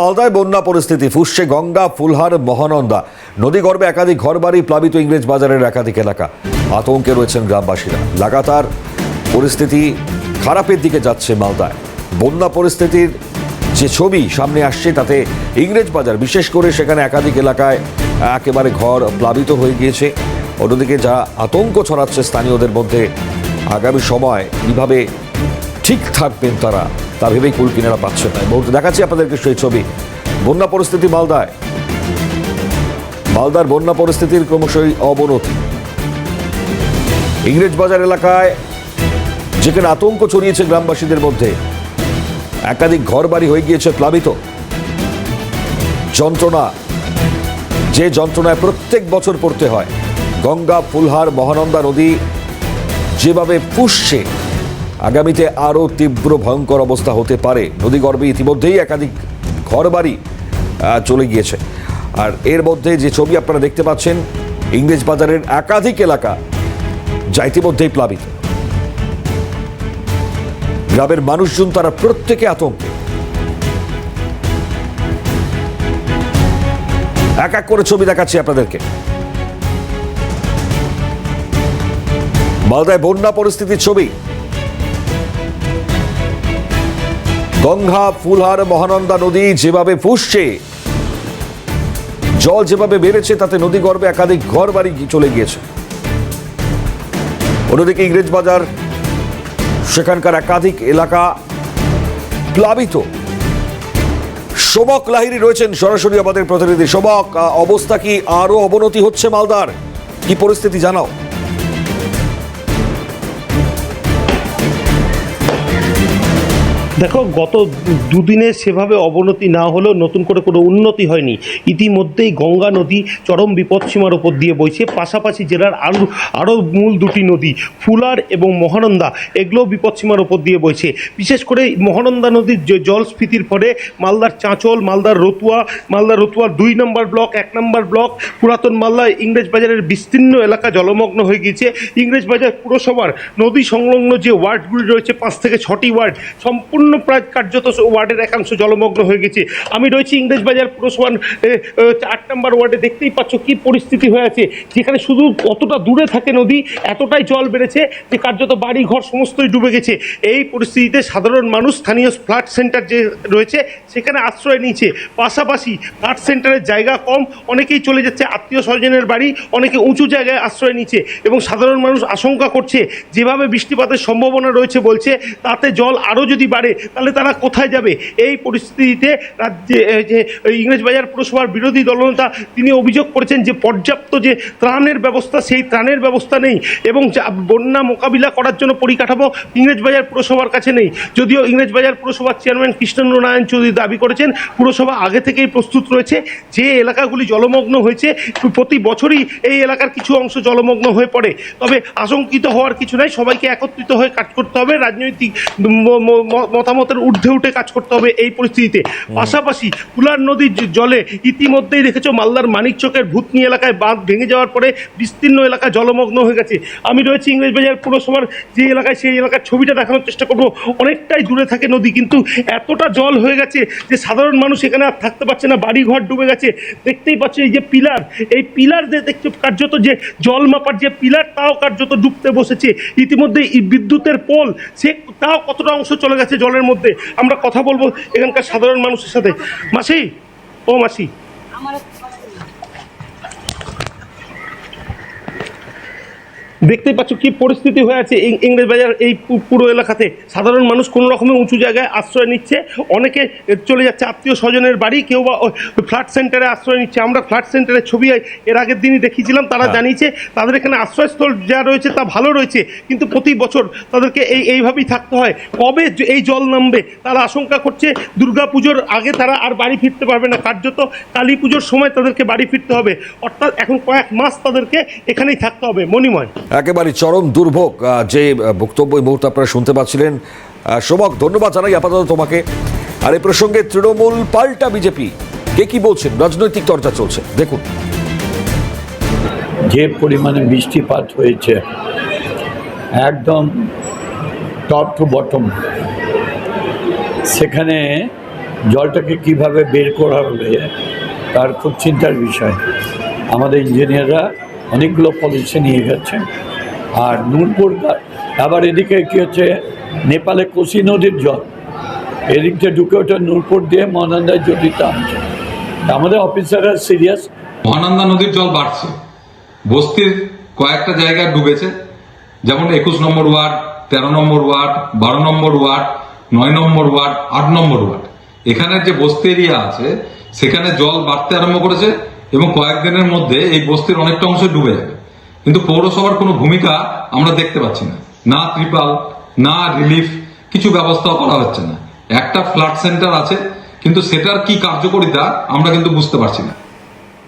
মালদায় বন্যা পরিস্থিতি, ফুসছে গঙ্গা, ফুলহার, মহানন্দা। নদী গর্ভে একাধিক ঘরবাড়ি প্লাবিত ইংরেজ বাজারের একাধিক এলাকা। আতঙ্কে রয়েছেন গ্রামবাসীরা। লাগাতার পরিস্থিতি খারাপের দিকে যাচ্ছে মালদায়। বন্যা পরিস্থিতির যে ছবি সামনে আসছে, তাতে ইংরেজ বাজার, বিশেষ করে সেখানে একাধিক এলাকায় একেবারে ঘর প্লাবিত হয়ে গিয়েছে। অন্যদিকে যা আতঙ্ক ছড়াচ্ছে স্থানীয়দের মধ্যে, আগামী সময় কীভাবে ঠিক থাকবেন তারা? তা ভেবেই কুল কিনারা পাচ্ছে না। মুহূর্তে দেখাচ্ছি আপনাদেরকে সেই ছবি। বন্যা পরিস্থিতি মালদায়। মালদার বন্যা পরিস্থিতির ক্রমশই অবনতি। ইংরেজ বাজার এলাকায় যেখানে আতঙ্ক ছড়িয়েছে গ্রামবাসীদের মধ্যে, একাধিক ঘরবাড়ি হয়ে গিয়েছে প্লাবিত। যন্ত্রণা, যে যন্ত্রণায় প্রত্যেক বছর পড়তে হয়। গঙ্গা, ফুলহার, মহানন্দা নদী যেভাবে পুষছে আগামীতে আরও তীব্র ভয়ঙ্কর অবস্থা হতে পারে। নদীগর্ভে ইতিমধ্যেই একাধিক ঘরবাড়ি চলে গিয়েছে। আর এর মধ্যে যে ছবি আপনারা দেখতে পাচ্ছেন, ইংরেজ বাজারের একাধিক এলাকা যা ইতিমধ্যেই প্লাবিত। গ্রামের মানুষজন তারা প্রত্যেকে আতঙ্কে। এক এক করে ছবি দেখাচ্ছি আপনাদেরকে। মালদায় বন্যা পরিস্থিতির ছবি। গঙ্গা, ফুলহার, মহানন্দা নদী যেভাবে ফুসছে, জল যেভাবে বেড়েছে, তাতে নদী গর্ভে একাধিক ঘর বাড়ি চলে গিয়েছে। অন্যদিকে ইংরেজ বাজার, সেখানকার একাধিক এলাকা প্লাবিত। শোভক লাহিরি রয়েছেন সরাসরি আমাদের প্রতিনিধি। শোভক অবস্থা কি? আরও অবনতি হচ্ছে মালদার? কি পরিস্থিতি জানাও? দেখো, গত দুদিনে সেভাবে অবনতি না হলেও নতুন করে কোনো উন্নতি হয়নি। ইতিমধ্যেই গঙ্গা নদী চরম বিপদসীমার ওপর দিয়ে বইছে। পাশাপাশি জেলার আরও আরও মূল দুটি নদী, ফুলার এবং মহানন্দা এগুলোও বিপদসীমার ওপর দিয়ে বইছে। বিশেষ করে মহানন্দা নদীর জলস্ফীতির ফলে মালদার চাঁচল, মালদার রতুয়া মালদার রতুয়া দুই নম্বর ব্লক, এক নম্বর ব্লক, পুরাতন মালদা ইংরেজ বাজারের বিস্তীর্ণ এলাকা জলমগ্ন হয়ে গিয়েছে। ইংরেজ বাজার পুরসভার নদী সংলগ্ন যে ওয়ার্ডগুলি রয়েছে, পাঁচ থেকে ছটি ওয়ার্ড, সম্পূর্ণ প্রায় কার্যত ওয়ার্ডের একাংশ জলমগ্ন হয়ে গেছে। আমি রয়েছি ইংরেজ বাজার পুরসভার আট নম্বর ওয়ার্ডে। দেখতেই পাচ্ছ কি পরিস্থিতি হয়ে আছে। যেখানে শুধু কতটা দূরে থাকে নদী, এতটাই জল বেড়েছে যে কার্যত বাড়ি ঘর সমস্তই ডুবে গেছে। এই পরিস্থিতিতে সাধারণ মানুষ, স্থানীয় ফ্ল্যাট সেন্টার যে রয়েছে, সেখানে আশ্রয় নিয়েছে। পাশাপাশি ফ্ল্যাট সেন্টারের জায়গা কম, অনেকেই চলে যাচ্ছে আত্মীয় স্বজনের বাড়ি, অনেকে উঁচু জায়গায় আশ্রয় নিচ্ছে এবং সাধারণ মানুষ আশঙ্কা করছে, যেভাবে বৃষ্টিপাতের সম্ভাবনা রয়েছে বলছে, তাতে জল আরও যদি বাড়ে তাহলে তারা কোথায় যাবে? এই পরিস্থিতিতে রাজ্যে যে ইংরেজ বাজার পুরসভার বিরোধী দলনেতা তিনি অভিযোগ করেছেন যে পর্যাপ্ত যে ত্রাণের ব্যবস্থা, সেই ত্রাণের ব্যবস্থা নেই এবং বন্যা মোকাবিলা করার জন্য পরিকাঠামো ইংরেজ বাজার পুরসভার কাছে নেই। যদিও ইংরেজ বাজার পুরসভার চেয়ারম্যান কৃষ্ণেন্দ্র নারায়ণ চৌধুরী দাবি করেছেন, পুরসভা আগে থেকেই প্রস্তুত রয়েছে যে এলাকাগুলি জলমগ্ন হয়েছে, প্রতি বছরই এই এলাকার কিছু অংশ জলমগ্ন হয়ে পড়ে। তবে আশঙ্কিত হওয়ার কিছু নাই, সবাইকে একত্রিত হয়ে কাজ করতে হবে। রাজনৈতিক মতামতের ঊর্ধ্বে উঠে কাজ করতে হবে এই পরিস্থিতিতে। পাশাপাশি কুলার নদীর জলে ইতিমধ্যেই দেখেছ মালদার মানিকচকের ভূতনি এলাকায় বাঁধ ভেঙে যাওয়ার পরে বিস্তীর্ণ এলাকা জলমগ্ন হয়ে গেছে। আমি রয়েছি ইংরেজবাজার পুরসভার যে এলাকায়, সেই এলাকার ছবিটা দেখানোর চেষ্টা করব। অনেকটাই দূরে থাকে নদী, কিন্তু এতটা জল হয়ে গেছে যে সাধারণ মানুষ এখানে আর থাকতে পারছে না বাড়ি ঘর ডুবে গেছে। দেখতেই পাচ্ছ এই যে পিলার, এই পিলার যে দেখছ কার্যত যে জল মাপার যে পিলার, তাও কার্যত ডুবতে বসেছে। ইতিমধ্যে বিদ্যুতের পোল, সে তাও কতটা অংশ চলে গেছে জলের মধ্যে আমরা কথা বলব এখানকার সাধারণ মানুষের সাথে। মাসি? ও মাসি। আমার দেখতেই পাচ্ছ কি পরিস্থিতি হয়ে আছে ইংরেজ বাজার এই পুরো এলাকাতে। সাধারণ মানুষ কোনো রকমে উঁচু জায়গায় আশ্রয় নিচ্ছে। অনেকে চলে যাচ্ছে আত্মীয় স্বজনের বাড়ি কেউ বা ফ্ল্যাট সেন্টারে আশ্রয় নিচ্ছে। আমরা ফ্ল্যাট সেন্টারের ছবি এর আগের দিনই দেখিয়েছিলাম তারা হ্যাঁ। জানিয়েছে তাদের এখানে আশ্রয়স্থল যা রয়েছে তা ভালো রয়েছে কিন্তু প্রতি বছর তাদেরকে এই এইভাবেই থাকতে হয়। কবে এই জল নামবে তারা আশঙ্কা করছে। দুর্গা পুজোর আগে তারা আর বাড়ি ফিরতে পারবে না। কার্যত কালী পুজোর সময় তাদেরকে বাড়ি ফিরতে হবে। অর্থাৎ এখন কয়েক মাস তাদেরকে এখানেই থাকতে হবে। মণিময়। একেবারে চরম দুর্ভোগ যে বক্তব্য এই মুহূর্তে আপনারা শুনতে পাচ্ছিলেন। শোভক ধন্যবাদ জানাই আপাতত তোমাকে। আর এ প্রসঙ্গে তৃণমূল পাল্টা বিজেপি। কে কি বলছেন? রাজনৈতিক চর্চা চলছে। দেখুন। যে পরিমাণে বৃষ্টিপাত হয়েছে, একদম টপ টু বটম। সেখানে জলটাকে কীভাবে বের করা হবে, তার খুব চিন্তার বিষয়। আমাদের ইঞ্জিনিয়াররা অনেকগুলো পলিসি নিয়ে গেছে। আর নূরপুর আবার এদিকে কি হচ্ছে, নেপালে কোসি নদীর জল। এদিকটা ঢুকে ওঠে নূরপুর দিয়ে মহানন্দায় জড়িত আছে আমাদের অফিসাররা সিরিয়াস মহানন্দা নদীর জল বাড়ছে। বস্তির কয়েকটা জায়গায় ডুবেছে। যেমন একুশ নম্বর ওয়ার্ড, তেরো নম্বর ওয়ার্ড, বারো নম্বর ওয়ার্ড, নয় নম্বর ওয়ার্ড, আট নম্বর ওয়ার্ড। এখানে যে বস্তি এরিয়া আছে, সেখানে জল বাড়তে আরম্ভ করেছে। এবং কয়েকদিনের মধ্যে এই বস্তির অনেকটা অংশ ডুবে যাবে কিন্তু পৌরসভার কোনো ভূমিকা আমরা দেখতে পাচ্ছি না। না ত্রিপাল, না রিলিফ, কিছু ব্যবস্থাও করা হচ্ছে না। একটা ফ্লাড সেন্টার আছে, কিন্তু সেটার কি কার্যকরিতা আমরা কিন্তু বুঝতে পারছি না।